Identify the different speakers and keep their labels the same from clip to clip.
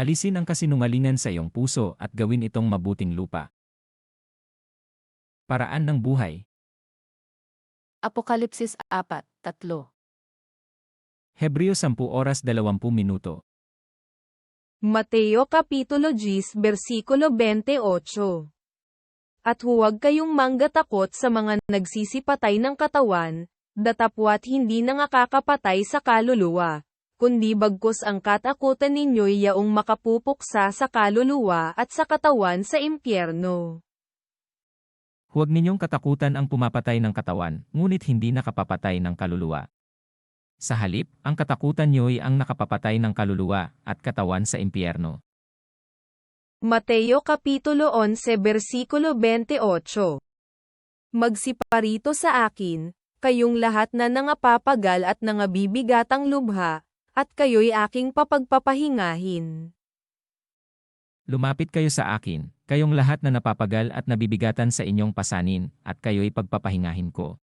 Speaker 1: Alisin ang kasinungalingan sa iyong puso at gawin itong mabuting lupa. Paraan ng buhay.
Speaker 2: Apokalipsis 4, 3.
Speaker 1: Hebreo 10 oras 20 minuto.
Speaker 3: Mateo Kapitulo 10 versikulo 28 At huwag kayong manggatakot sa mga nagsisipatay ng katawan, datapwat hindi nangakakapatay sa kaluluwa, kundi bagkus ang katakutan ninyo'y yaong makapupuksa sa kaluluwa at sa katawan sa impyerno.
Speaker 1: Huwag ninyong katakutan ang pumapatay ng katawan, ngunit hindi nakapapatay ng kaluluwa. Sa halip, ang katakutan niyo'y ang nakapapatay ng kaluluwa at katawan sa impyerno.
Speaker 3: Mateo Kapitulo 11 versikulo 28 Magsiparito sa akin, kayong lahat na nangapapagal at nangabibigatang lubha, at kayo'y aking papagpapahingahin.
Speaker 1: Lumapit kayo sa akin, kayong lahat na napapagal at nabibigatan sa inyong pasanin, at kayo'y pagpapahingahin ko.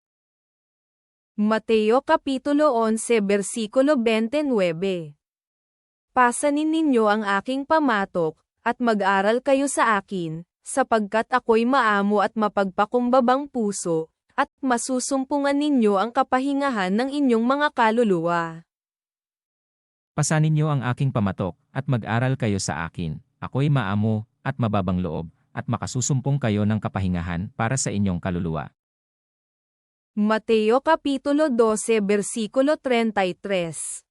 Speaker 3: Mateo Kapitulo 11 versikulo 29 Pasanin ninyo ang aking pamatok, at mag-aral kayo sa akin, sapagkat ako'y maamo at mapagpakumbabang puso, at masusumpungan ninyo ang kapahingahan ng inyong mga kaluluwa.
Speaker 1: Pasanin niyo ang aking pamatok, at mag-aral kayo sa akin, ako'y maamo, at mababang loob, at makasusumpong kayo ng kapahingahan para sa inyong kaluluwa.
Speaker 3: Mateo Kapitulo 12 versikulo 33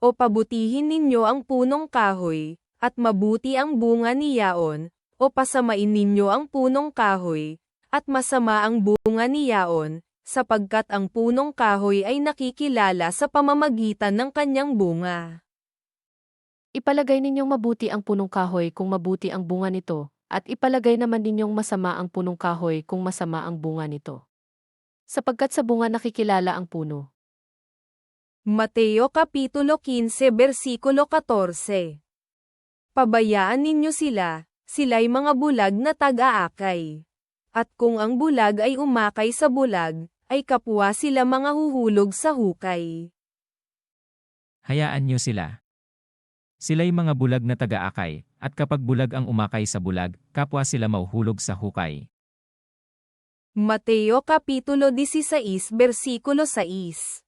Speaker 3: O pabutihin ninyo ang punong kahoy, at mabuti ang bunga niyaon, o pasamain ninyo ang punong kahoy, at masama ang bunga niyaon, sapagkat ang punong kahoy ay nakikilala sa pamamagitan ng kanyang bunga.
Speaker 2: Ipalagay ninyong mabuti ang punong kahoy kung mabuti ang bunga nito, at ipalagay naman ninyong masama ang punong kahoy kung masama ang bunga nito. Sapagkat sa bunga nakikilala ang puno.
Speaker 3: Mateo Kapitulo 15 versikulo 14 Pabayaan ninyo sila, sila'y mga bulag na tag-aakay. At kung ang bulag ay umakay sa bulag, ay kapwa sila mga huhulog sa hukay.
Speaker 1: Hayaan niyo sila. Sila'y mga bulag na taga-akay, at kapag bulag ang umakay sa bulag, kapwa sila mauhulog sa hukay.
Speaker 3: Mateo Kapitulo 16 versikulo 6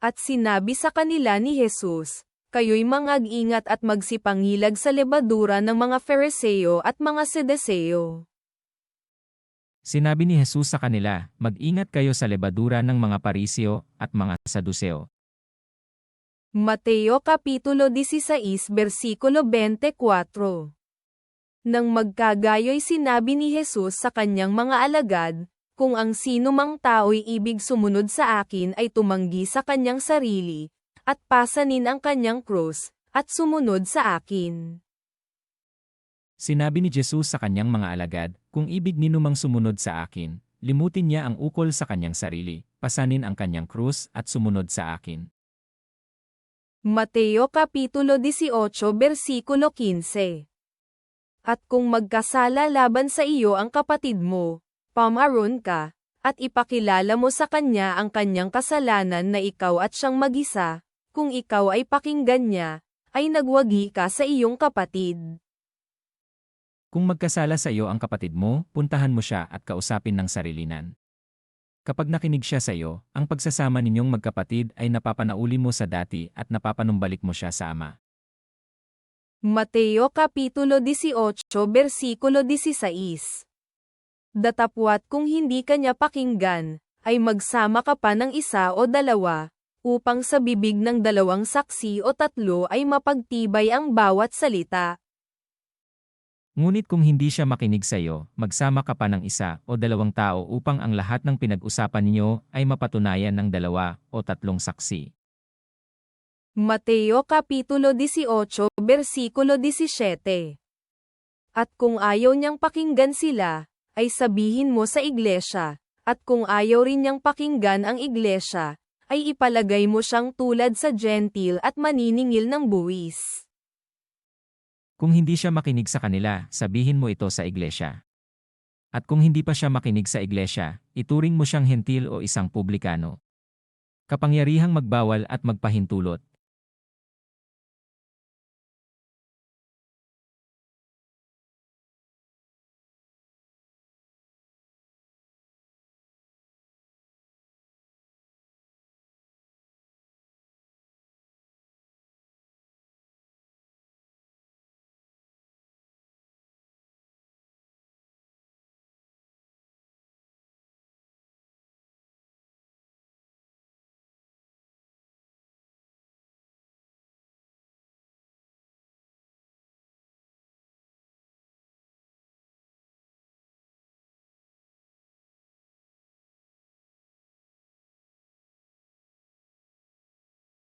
Speaker 3: At sinabi sa kanila ni Jesus, Kayo'y mangag-ingat at magsipangilag sa lebadura ng mga Fariseo at mga Sedeseo.
Speaker 1: Sinabi ni Jesus sa kanila, mag-ingat kayo sa lebadura ng mga parisio at mga saduseo.
Speaker 3: Mateo Kapitulo 16 versikulo 24 Nang magkagayo'y sinabi ni Jesus sa kanyang mga alagad, kung ang sino mang tao'y ibig sumunod sa akin ay tumanggi sa kanyang sarili, at pasanin ang kanyang krus, at sumunod sa akin.
Speaker 1: Sinabi ni Jesus sa kanyang mga alagad, kung ibig ninumang sumunod sa akin, limutin niya ang ukol sa kanyang sarili, pasanin ang kanyang krus at sumunod sa akin.
Speaker 3: Mateo Kapitulo 18 versikulo 15 At kung magkasala laban sa iyo ang kapatid mo, pamaron ka, at ipakilala mo sa kanya ang kanyang kasalanan na ikaw at siyang magisa, kung ikaw ay pakinggan niya, ay nagwagi ka sa iyong kapatid.
Speaker 1: Kung magkasala sa iyo ang kapatid mo, puntahan mo siya at kausapin ng sarilinan. Kapag nakinig siya sa iyo, ang pagsasama ninyong magkapatid ay napapanauli mo sa dati at napapanumbalik mo siya sa ama.
Speaker 3: Mateo Kapitulo 18 Versikulo 16 Datapwat kung hindi kanya pakinggan, ay magsama ka pa ng isa o dalawa, upang sa bibig ng dalawang saksi o tatlo ay mapagtibay ang bawat salita.
Speaker 1: Ngunit kung hindi siya makinig sa iyo, magsama ka pa ng isa o dalawang tao upang ang lahat ng pinag-usapan ninyo ay mapatunayan ng dalawa o tatlong saksi.
Speaker 3: Mateo Kapitulo 18 Versikulo 17 At kung ayaw niyang pakinggan sila, ay sabihin mo sa iglesia, at kung ayaw rin niyang pakinggan ang iglesia, ay ipalagay mo siyang tulad sa gentil at maniningil ng buwis.
Speaker 1: Kung hindi siya makinig sa kanila, sabihin mo ito sa iglesia. At kung hindi pa siya makinig sa iglesia, ituring mo siyang hentil o isang publikano. Kapangyarihang magbawal at magpahintulot,